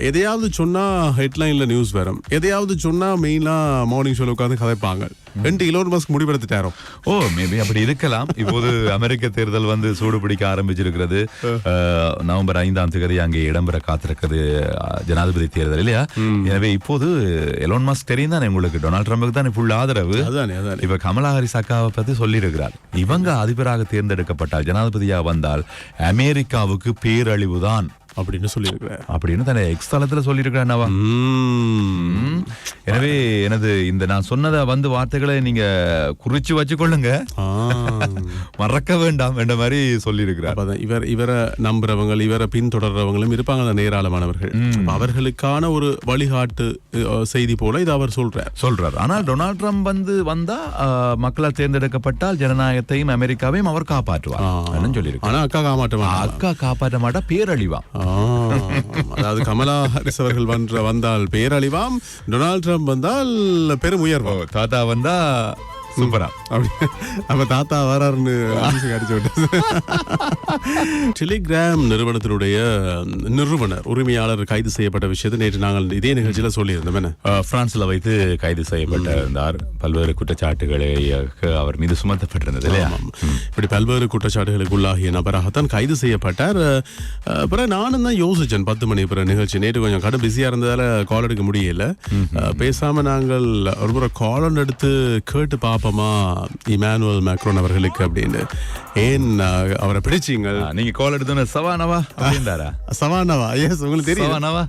எதையாவது சொன்னா ஹெட்லைன்ல நியூஸ் வரும். எதையாவது சொன்னா மெயினா மார்னிங் ஷோல உட்காந்து கதைப்பாங்க. ரெண்டு இலோன் மஸ்க் முடிவெடுத்துட்டாரோ. ஓ மேபி அப்படி இருக்கலாம். இப்போது அமெரிக்க தேர்தல் வந்து சூடு பிடிக்க ஆரம்பிச்சிருக்கிறது. நவம்பர் ஐந்தாம் தேதி அங்கே இடம்பெற காத்திருக்கிறது ஜனாதிபதி தேர்தல் இல்லையா? எனவே இப்போது எலோன் மாஸ்க் தெரியும் தானே உங்களுக்கு? டொனால்ட் ட்ரம்புக்கு தானே ஃபுல் ஆதரவு. இப்ப கமலா ஹாரிஸ் அக்காவை பத்தி சொல்லியிருக்கிறார். இவங்க அதிபராக தேர்ந்தெடுக்கப்பட்டால் ஜனாதிபதியா வந்தால் அமெரிக்காவுக்கு பேரழிவுதான். அப்படின்னு சொல்லியிருக்கிறேன் அப்படின்னு தன்னை எக்ஸ் தளத்துல சொல்லியிருக்கிறார். எனவே எனது இந்த நான் சொன்னத வந்து வார்த்தைகளை நீங்க குறிச்சு வச்சுக்கொள்ளுங்க ஆ. மறக்க வேண்டாம் என்ற மாதிரி சொல்லியிருக்கிறார். இவர் இவரை நம்புறவங்க இவரை பின்தொடர்றவங்களும் இருப்பாங்க அப்ப அவர்களுக்கான ஒரு வழிகாட்டு செய்தி போல இது அவர் சொல்றார். சொல்றார். ஆனால் டொனால்ட் ட்ரம்ப் வந்து வந்தா மக்களால் தேர்ந்தெடுக்கப்பட்டால் ஜனநாயகத்தையும் அமெரிக்காவையும் அவர் காப்பாற்றுவார். அப்படின்னு சொல்லியிருக்கார் ஆனா அக்கா மாட்டாங்க அக்கா காப்பாற்ற மாட்டா பேரழிவா? அதாவது கமலா ஹாரிஸ் அவர்கள் வந்த வந்தால் பேரழிவாம். டொனால்ட் ட்ரம்ப் வந்தால் பெரும் உயர்வாம். தாத்தா வந்தா சூப்பரா. அப்படி. அப்ப தாத்தா வராருன்னு அடிச்சு விட்டது டெலிகிராம் நிறுவனத்தினுடைய நிறுவனர் உரிமையாளர் கைது செய்யப்பட்ட விஷயத்தை நேற்று நாங்கள் இதே நிகழ்ச்சியில சொல்லியிருந்தோம். என்ன? பிரான்ஸ்ல வைத்து கைது செய்யப்பட்டிருந்தார். பல்வேறு குற்றச்சாட்டுகளை அவர் மீது சுமத்தப்பட்டிருந்தது இல்லையா. இப்படி பல்வேறு குற்றச்சாட்டுகளுக்கு உள்ளாகிய நபராகத்தான் கைது செய்யப்பட்டார். அஹ், பிறகு நானும் தான் யோசிச்சேன் பத்து மணி பிற நிகழ்ச்சி. நேற்று கொஞ்சம் கடும் பிஸியா இருந்ததால கால் எடுக்க முடியல. பேசாம நாங்கள் ஒரு முறை கால் ஒன்று எடுத்து கேட்டு பார்ப்போமா இமானுவல் மேக்ரோன் அவர்களுக்கு அப்படின்னு. ஏன் அவரை பிடிச்சிங்க அஹ், நீங்க கால் எடுத்தோன்னு சவானவா அப்படின்றாரா? சவானாவா எஸ் உங்களுக்கு தெரியும் சவானவா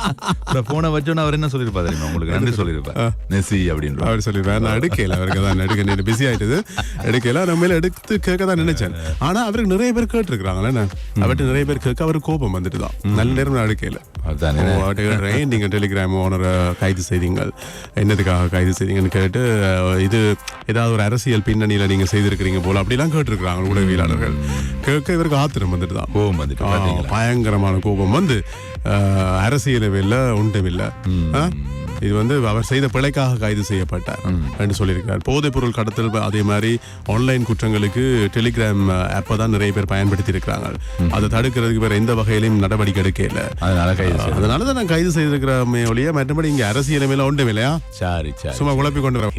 இந்த போனை வச்சோன்னு அவர் என்ன சொல்லிருப்பா தெரியுமா? உங்களுக்கு நன்றி சொல்லிருப்பார் நெசி அப்படின்ற அவர் சொல்லிடுவார் நான் எடுக்கல. அவருக்கு தான் எடுக்க நேற்று பிஸி ஆயிட்டது. எடுக்கல நான் மேல எடுத்து கேட்க தான் நினைச்சேன். ஆனா அவருக்கு நிறைய பேர் கேட்டிருக்கிறாங்களே அவர்கிட்ட நிறைய பேர் கேட்க அவருக்கு கோபம் வந்துட்டு தான் நல்ல நேரம் நான் எடுக்கல. அதுதானே ஓ, அவர்ட்ட கேட்டேன், நீங்க டெலிகிராம் ஓனரை கைது செய்தீங்கள். என்னதுக்காக கைது செய்தீங்கன்னு கேட்டு இது ஏதாவது ஒரு அரசியல் பின்னணியில நீங்க செய்திருக்கிறீங்க போல. அப்படிலாம் கேட்டிருக்கிறாங்க உளவியலாளர்கள் கேட்க இவருக்கு ஆத்திரம் வந்துட்டு தான் கோவம் வந்துட்டு பயங்கரமான கோபம் வந்து அஹ், அரசியலும் இது வந்து அவர் செய்த பிழைக்காக கைது செய்யப்பட்டார் என்று சொல்லியிருக்கிறார். போதைப் பொருள் கடத்தல் அதே மாதிரி ஆன்லைன் குற்றங்களுக்கு டெலிகிராம் ஆப்பை தான் நிறைய பேர் பயன்படுத்தி இருக்கிறாங்க அதை தடுக்கிறதுக்கு வேற எந்த வகையிலும் நடவடிக்கை எடுக்க இல்லை. அதனால கைது அதனால தான் நான் கைது செய்திருக்கிறோமே ஒழிய மற்றபடி இங்க அரசியல் மேல ஒன்றும் இல்லையா? சரி சரி சும்மா குழப்பி கொண்டு வரேன்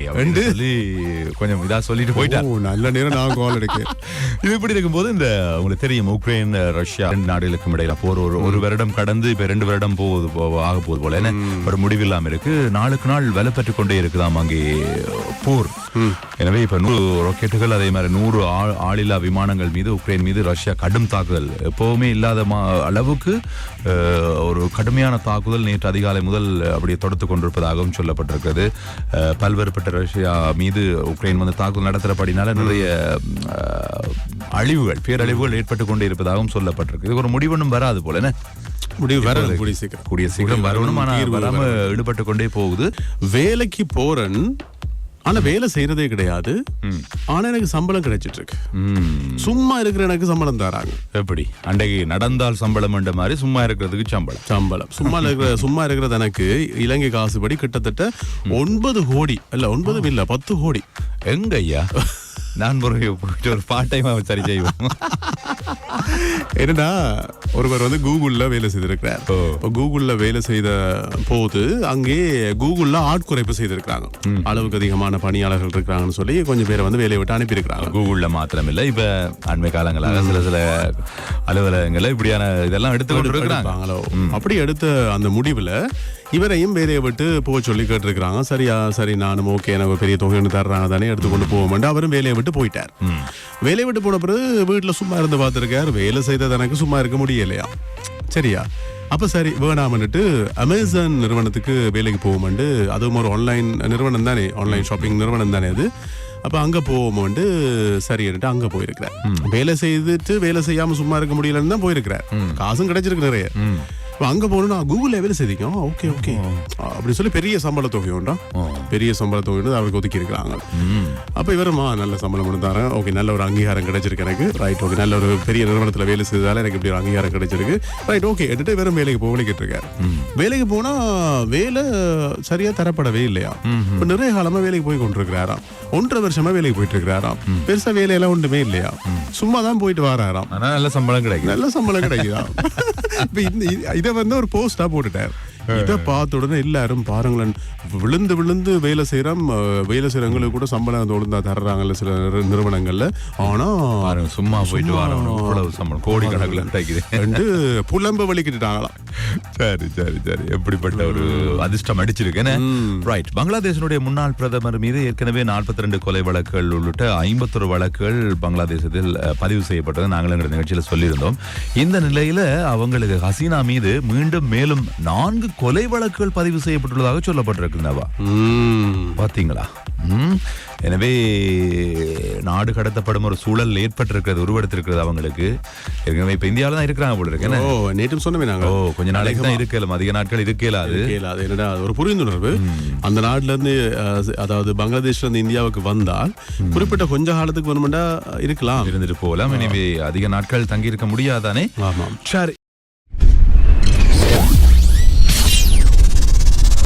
கொஞ்சம் இதா சொல்லிட்டு போயிட்டார் ஓ, நல்ல நேரம் நான் கால் எடுக்க இது இப்படி இருக்கும்போது இந்த உங்களுக்கு தெரியும் உக்ரைன் ரஷ்யா ரெண்டு நாடுகளுக்கும் இடையில போர் ஒரு ஒரு வருடம் கடந்து இப்ப ரெண்டு வருடம் போகுது ஆக போகுது போல என்ன? ஒரு முடிவில்லாம இருக்கு. நாளுக்கு நாள் வலை பெற்று கொண்டே இருக்குதாம் அங்கே போர். எனவே இப்ப நூறு ராக்கெட்டுகள் அதே மாதிரி நூறு ஆள்- ஆளில்லா விமானங்கள் மீது உக்ரைன் மீது ரஷ்யா கடும் தாக்குதல். எப்பவுமே இல்லாத அளவுக்கு ஒரு கடுமையான தாக்குதல் நேற்று அதிகாலை முதல் அப்படியே தொடுத்து கொண்டிருப்பதாகவும் சொல்லப்பட்டிருக்கிறது. பல்வேறுபட்ட ரஷ்யா மீது உக்ரைன் வந்து தாக்குதல் நடத்துறபடினால நிறைய அழிவுகள் பேரழிவுகள் ஏற்பட்டு கொண்டே இருப்பதாகவும் சொல்லப்பட்டிருக்கு இது ஒரு முடிவொன்றும் வராது போல முடிவு வர கூடிய சீக்கிரம். கூடிய சீக்கிரம் வரணும் ஆனா தீர்வு வராம ஈடுபட்டு கொண்டே போகுது. வேலைக்கு போறேன். ஆனா வேலை செய்யறதே கிடையாது. ஆனா எனக்கு சம்பளம் கிடைச்சிட்டு இருக்கு சும்மா இருக்கிற எனக்கு சம்பளம் தராங்க. எப்படி? அன்றைக்கு நடந்தால் சம்பளம் என்ற மாதிரி சும்மா இருக்கிறதுக்கு சம்பளம். சம்பளம். சும்மா இருக்கிற சும்மா இருக்கிறது எனக்கு இலங்கை காசுபடி கிட்டத்தட்ட ஒன்பது கோடி. இல்ல ஒன்பது இல்ல பத்து கோடி. எங்க ஐயா? நான் ஒரு போயிட்டு ஒரு பார்ட் டைமா சரி செய்வோம் என்னடா ஒருவர் வந்து கூகுள்ல வேலை செய்திருக்கிறார். கூகுள்ல வேலை செய்த போது அங்கே கூகுள்ல ஆட்குறைப்பு செய்திருக்கிறாங்க. அளவுக்கு அதிகமான பணியாளர்கள் இருக்கிறாங்கன்னு சொல்லி கொஞ்சம் பேரை வந்து வேலையை விட்டு அனுப்பியிருக்கிறாங்க. கூகுள்ல மாத்திரம் இல்ல. இப்ப அண்மை காலங்களாக சில சில அலுவலகங்கள்ல இப்படியான இதெல்லாம் இருக்கிறாங்க எடுப்பாங்களோ? அப்படி எடுத்த அந்த முடிவுல இவரையும் வேலையை விட்டு போக சொல்லி கேட்டிருக்கிறாங்க. சரியா சரி நானும் ஓகே எனக்கு பெரிய தொகை ஒன்று தர்றாங்க தானே எடுத்துக்கொண்டு போவோம்ட்டு அவரும் வேலையை விட்டு போயிட்டார். வேலையை விட்டு போன பிறகு வீட்டுல சும்மா இருந்து பார்த்திருக்கார். வேலை செய்தது எனக்கு சும்மா இருக்க முடியலையா? சரியா. அப்ப சரி வேணாமன்னுட்டு அமேசான் நிறுவனத்துக்கு வேலைக்கு போவோம்ண்டு அதுவும் ஒரு ஆன்லைன் நிறுவனம் தானே ஆன்லைன் ஷாப்பிங் நிறுவனம் தானே அது. அப்ப அங்க போவோம்ட்டு சரின்னுட்டு அங்க போயிருக்கிறார். வேலை செய்துட்டு வேலை செய்யாம சும்மா இருக்க முடியலன்னு தான் போயிருக்கிறார். காசும் கிடைச்சிருக்கு நிறைய. அங்க போனா கூகுள்ல வேலை செய்திக்கும் ஓகே ஓகே அப்படி சொல்லி பெரிய சம்பள தொகை உண்டா? பெரிய சம்பள தொகை உண்டு அவருக்கு ஒதுக்கி இருக்கிறாங்க. அப்ப இவருமா நல்ல சம்பளம் கொடுத்தாரு ஓகே நல்ல ஒரு அங்கீகாரம் கிடைச்சிருக்கு எனக்கு. ரைட் ஓகே நல்ல ஒரு பெரிய நிறுவனத்துல வேலை செய்ததால எனக்கு இப்படி ஒரு அங்கீகாரம் கிடைச்சிருக்கு. ரைட் ஓகே எடுத்து வெறும் வேலைக்கு போகலிக்கிட்டு இருக்காரு. வேலைக்கு போனா வேலை சரியா தரப்படவே இல்லையா? இப்ப நிறைய காலமா வேலைக்கு போய் கொண்டிருக்கிறாராம். ஒன்றரை வருஷமா வேலைக்கு போயிட்டு இருக்கிறாராம். பெருசா வேலையெல்லாம் ஒன்றுமே இல்லையா? சும்மா தான் போயிட்டு வராராம். நல்ல சம்பளம் கிடைக்கும் நல்ல சம்பளம் கிடைக்குதா? இப்ப இந்த இதை வந்து ஒரு போஸ்டா போட்டுட்டார். இத பார்த்த உடனே எல்லாரும் பாருங்களேன் விழுந்து விழுந்து வேலை செய்யறோம் வேலை செய்யறவங்களுக்கு கூட சம்பளம் வந்து ஒழுங்கா தர்றாங்கல்ல சில நிறு- நிறுவனங்கள்ல. ஆனா பாருங்க சும்மா போயிட்டு வரோம் சம்பளம். கோடி கணக்குல கிடைக்குது ரெண்டு புலம்ப வலிக்கிட்டுட்டாங்களாம். சரி சரி சரி. எப்படிப்பட்ட ஒரு அதிர்ஷ்டம் அடிச்சிருக்கு ரைட் பங்களாதேசனுடைய முன்னாள் பிரதமர் மீது ஏற்கனவே 42 ரெண்டு கொலை வழக்குகள் உள்ளிட்ட ஐம்பத்தொரு வழக்குகள் பங்களாதேசத்தில் பதிவு செய்யப்பட்டது. நாங்கள் எங்கள் நிகழ்ச்சியில சொல்லியிருந்தோம். இந்த நிலையில அவங்களுக்கு ஹசீனா மீது மீண்டும் மேலும் நான்கு கொலை வழக்குகள் பதிவு செய்யப்பட்டுள்ளதாக. பாத்தீங்களா? ம். எனவே நாடு கடத்தப்படும் ஒரு சூழல் ஏற்பட்டிருக்கிறது உருவெடுத்திருக்கிறது அவங்களுக்கு. ஏற்கனவே இப்ப இந்தியாவில தான் இருக்கிறாங்க போல இருக்கு? ஓ நேற்றும் சொன்னமே நாங்க. ஓ கொஞ்ச நாளைக்கு தான் இருக்கல அதிக நாட்கள் இருக்கல அது. என்னடா ஒரு புரிந்துணர்வு. அந்த நாட்டுல இருந்து அஹ், அதாவது பங்களாதேஷ்ல இருந்து இந்தியாவுக்கு வந்தால் குறிப்பிட்ட கொஞ்ச காலத்துக்கு வேணுமெண்டா இருக்கலாம். இருந்துட்டு போகலாம். எனவே அதிக நாட்கள் தங்கி இருக்க முடியாதானே? ஆமாம். சரி.